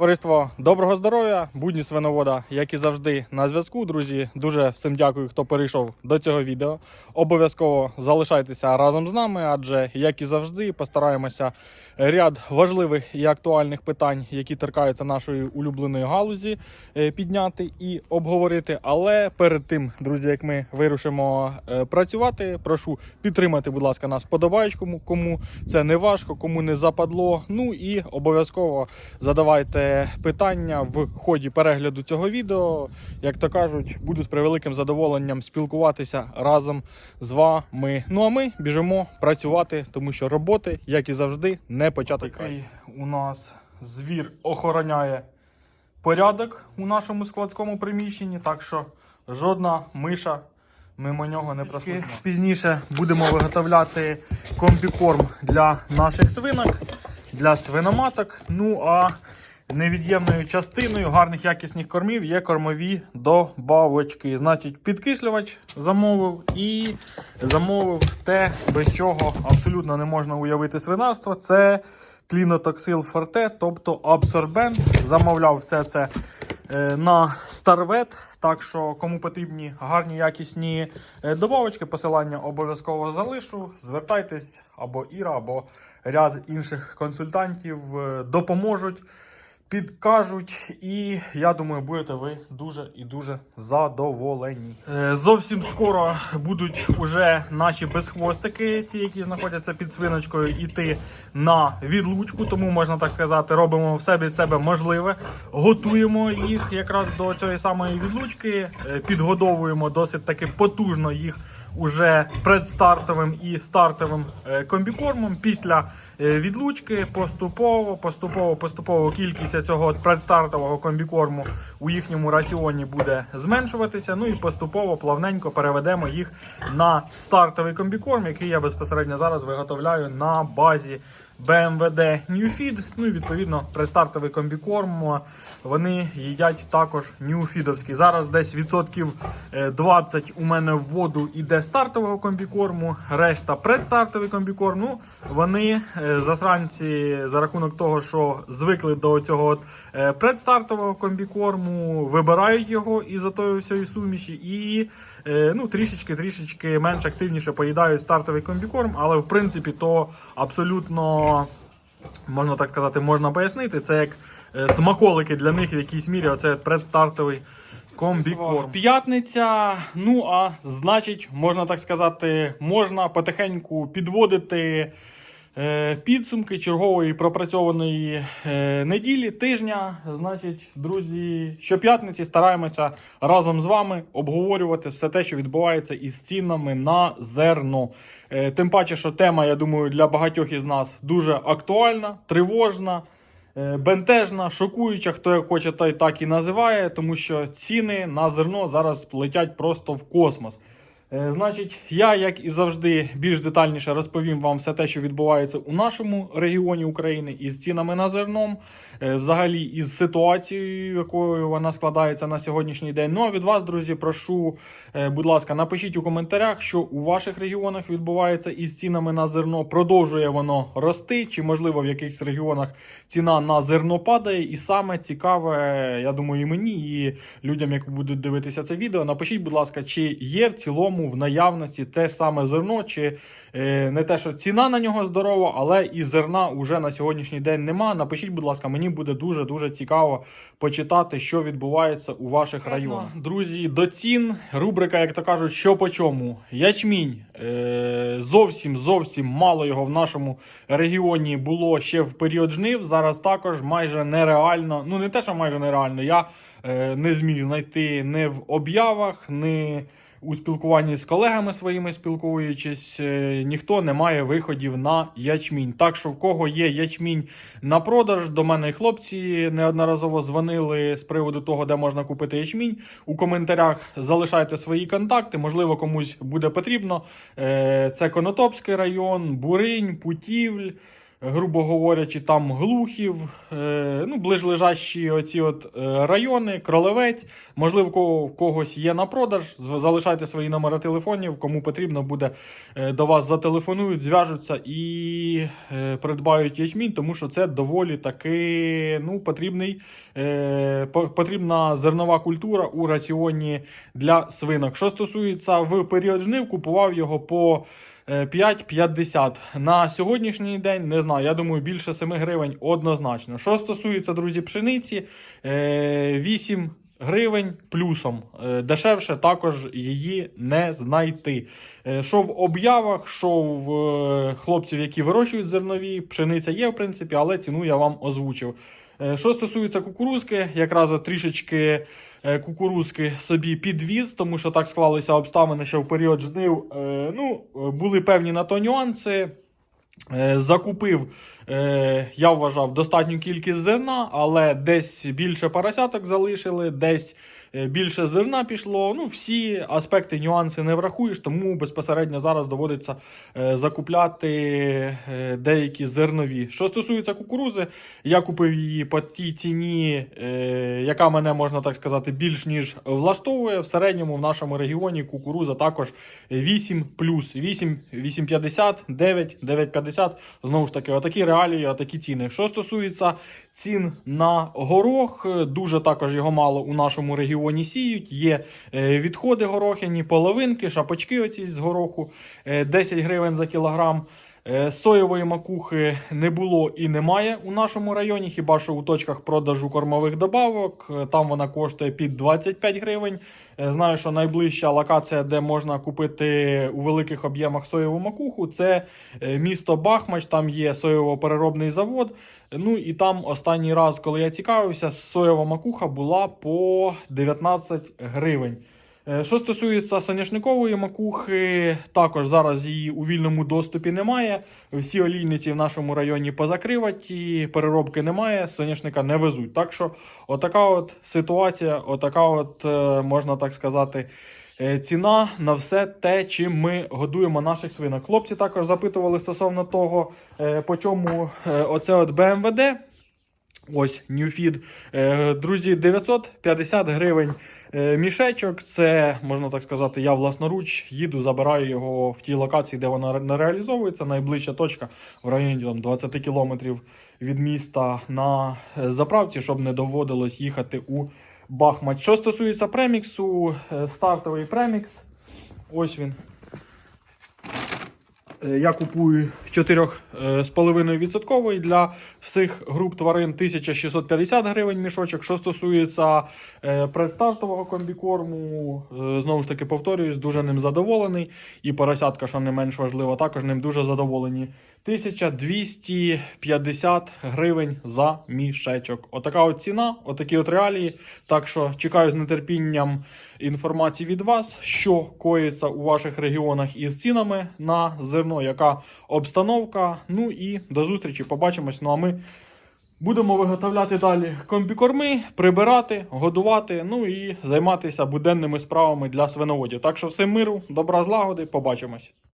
Товариство, доброго здоров'я, будні свиновода, як і завжди, на зв'язку. Друзі, дуже всім дякую, хто перейшов до цього відео. Обов'язково залишайтеся разом з нами, адже, як і завжди, постараємося ряд важливих і актуальних питань, які торкаються нашої улюбленої галузі, е, підняти і обговорити. Але перед тим, друзі, як ми вирушимо е, працювати, прошу підтримати, будь ласка, нас вподобаєчкому, кому це не важко, кому не западло. Ну і обов'язково задавайте питання в ході перегляду цього відео. Як то кажуть, буду з превеликим задоволенням спілкуватися разом з вами. Ну а ми біжимо працювати, тому що роботи, як і завжди, не початий край. У нас звір охороняє порядок у нашому складському приміщенні, так що жодна миша мимо нього не проскочила. Пізніше будемо виготовляти комбікорм для наших свинок, для свиноматок. Ну а невід'ємною частиною гарних якісних кормів є кормові добавочки. Значить, підкислювач замовив і замовив те, без чого абсолютно не можна уявити свинарство. Це клінотоксил форте, тобто абсорбент. Замовляв все це е, на Старвет. Так що, кому потрібні гарні якісні е, добавочки, посилання обов'язково залишу. Звертайтесь або Іра, або ряд інших консультантів е, допоможуть, підкажуть. І я думаю, будете ви дуже і дуже задоволені. Е, Зовсім скоро будуть уже наші безхвостики, ці, які знаходяться під свиночкою, іти на відлучку. Тому можна так сказати, робимо все від себе можливе. Готуємо їх якраз до цієї самої відлучки, е, підгодовуємо досить таки потужно їх уже предстартовим і стартовим е, комбікормом. Після відлучки поступово, поступово, поступово кількість цього от предстартового комбікорму у їхньому раціоні буде зменшуватися. Ну і поступово плавненько переведемо їх на стартовий комбікорм, який я безпосередньо зараз виготовляю на базі BMWD Newfeed. Ну і відповідно предстартовий комбікорм вони їдять також ньюфідовський. Зараз десь відсотків е, 20 у мене в воду іде стартового комбікорму, решта предстартовий комбікорм. Ну, вони е, засранці за рахунок того, що звикли до цього от е, предстартового комбікорму, вибирають його із отої всієї суміші і е, ну, трішечки трішечки менш активніше поїдають стартовий комбікорм, але в принципі то абсолютно можна так сказати, можна пояснити. Це як е, смаколики для них в якійсь мірі. Оце предстартовий комбікорм. П'ятниця. Ну а значить, можна так сказати, можна потихеньку підводити. Е, Підсумки чергової пропрацьованої е, неділі, тижня. Значить, друзі, щоп'ятниці стараємося разом з вами обговорювати все те, що відбувається із цінами на зерно. Е, Тим паче, що тема, я думаю, для багатьох із нас дуже актуальна, тривожна. Бентежна, шокуюча, хто як хоче, той так і називає, тому що ціни на зерно зараз летять просто в космос. Е, Значить, я, як і завжди, більш детальніше розповім вам все те, що відбувається у нашому регіоні України із цінами на зерном, е, взагалі із ситуацією, якою вона складається на сьогоднішній день. Ну а від вас, друзі, прошу, е, будь ласка, напишіть у коментарях, що у ваших регіонах відбувається із цінами на зерно. Продовжує воно рости, чи можливо в якихось регіонах ціна на зерно падає. І саме цікаве, я думаю, і мені, і людям, які будуть дивитися це відео. Напишіть, будь ласка, чи є в цілому в наявності те ж саме зерно, чи е, не те, що ціна на нього здорова, але і зерна уже на сьогоднішній день нема. Напишіть, будь ласка, мені буде дуже дуже цікаво почитати, що відбувається у ваших районах. Друзі, до цін рубрика, як то кажуть, що по чому. Ячмінь е, зовсім зовсім мало його в нашому регіоні було ще в період жнив. Зараз також майже нереально. Ну не те, що майже нереально. Я е, не зміг знайти не в об'явах, не у спілкуванні з колегами своїми спілкуючись, е, ніхто не має виходів на ячмінь. Так що в кого є ячмінь на продаж, до мене і хлопці неодноразово дзвонили з приводу того, де можна купити ячмінь. У коментарях залишайте свої контакти, можливо, комусь буде потрібно. Е, Це Конотопський район, Буринь, Путівль. Грубо говорячи, там Глухів, е, ну, ближлежащі оці от е, райони, Кролевець. Можливо, в когось є на продаж. Залишайте свої номери телефонів, кому потрібно буде е, до вас зателефонують, зв'яжуться і придбають ячмінь, тому що це доволі таки ну, потрібний, потрібна зернова культура у раціоні для свинок. Що стосується в період жнив, купував його по 5,50. На сьогоднішній день не знаю. Я думаю, більше 7 гривень однозначно. Що стосується, друзі, пшениці, е, 8 гривень плюсом. Е, Дешевше також її не знайти. Е, Що в об'явах, що в е, хлопців, які вирощують зернові, пшениця є, в принципі, але ціну я вам озвучив. Е, Що стосується кукурузки, якраз трішечки е, кукурузки собі підвіз, тому що так склалися обставини, що в період жнив е, ну, були певні на то нюанси. Закупив, я вважав, достатню кількість зерна, але десь більше поросяток залишили, десь е, більше зерна пішло. Ну, всі аспекти, нюанси не врахуєш, тому безпосередньо зараз доводиться е, закупляти е, деякі зернові. Що стосується кукурузи, я купив її по тій ціні, е, яка мене можна так сказати, більш ніж влаштовує. В середньому в нашому регіоні кукуруза також 8 плюс 8, 8,50, 9, 9,50. Знову ж таки, отакі реалії, такі ціни. Що стосується цін на горох, е, дуже також його мало у нашому регіоні сіють. Є е, відходи горохяні, половинки, шапочки оці з гороху, е, 10 гривень за кілограм. Е, Соєвої макухи не було і немає у нашому районі, хіба що у точках продажу кормових добавок. Е, Там вона коштує під 25 гривень. Е, Знаю, що найближча локація, де можна купити у великих об'ємах соєву макуху, це місто Бахмач. Там є соєво-переробний завод. Ну і там останній раз, коли я цікавився, соєва макуха була по 19 гривень. Е, Що стосується соняшникової макухи, також зараз її у вільному доступі немає. Всі олійниці в нашому районі позакриваті, переробки немає, соняшника не везуть. Так що, отака от ситуація, отака от, е, можна так сказати, е, ціна на все те, чим ми годуємо наших свинок. Хлопці також запитували стосовно того, по чому оце от БМВД. Ось Newfeed. Друзі, 950 гривень мішечок. Це, можна так сказати, я власноруч їду, забираю його в тій локації, де вона не реалізовується. Найближча точка в районі там, 20 кілометрів від міста на е, заправці, щоб не доводилось їхати у Бахмач. Що стосується преміксу, е, стартовий премікс. Ось він. Е, Я купую 4,5% для всіх груп тварин 1650 гривень мішочок. Що стосується е, предстартового комбікорму, е, знову ж таки повторююсь, дуже ним задоволений. І поросятка, що не менш важливо, також ним дуже задоволені. 1250 гривень за мішечок. Отака от ціна, отакі от реалії. Так що чекаю з нетерпінням інформації від вас, що коїться у ваших регіонах із цінами на зерно, яка обстановка. Ну і до зустрічі. Побачимось. Ну а ми будемо виготовляти далі комбікорми, прибирати, годувати, ну і займатися буденними справами для свиноводів. Так що всім миру, добра злагоди, побачимось.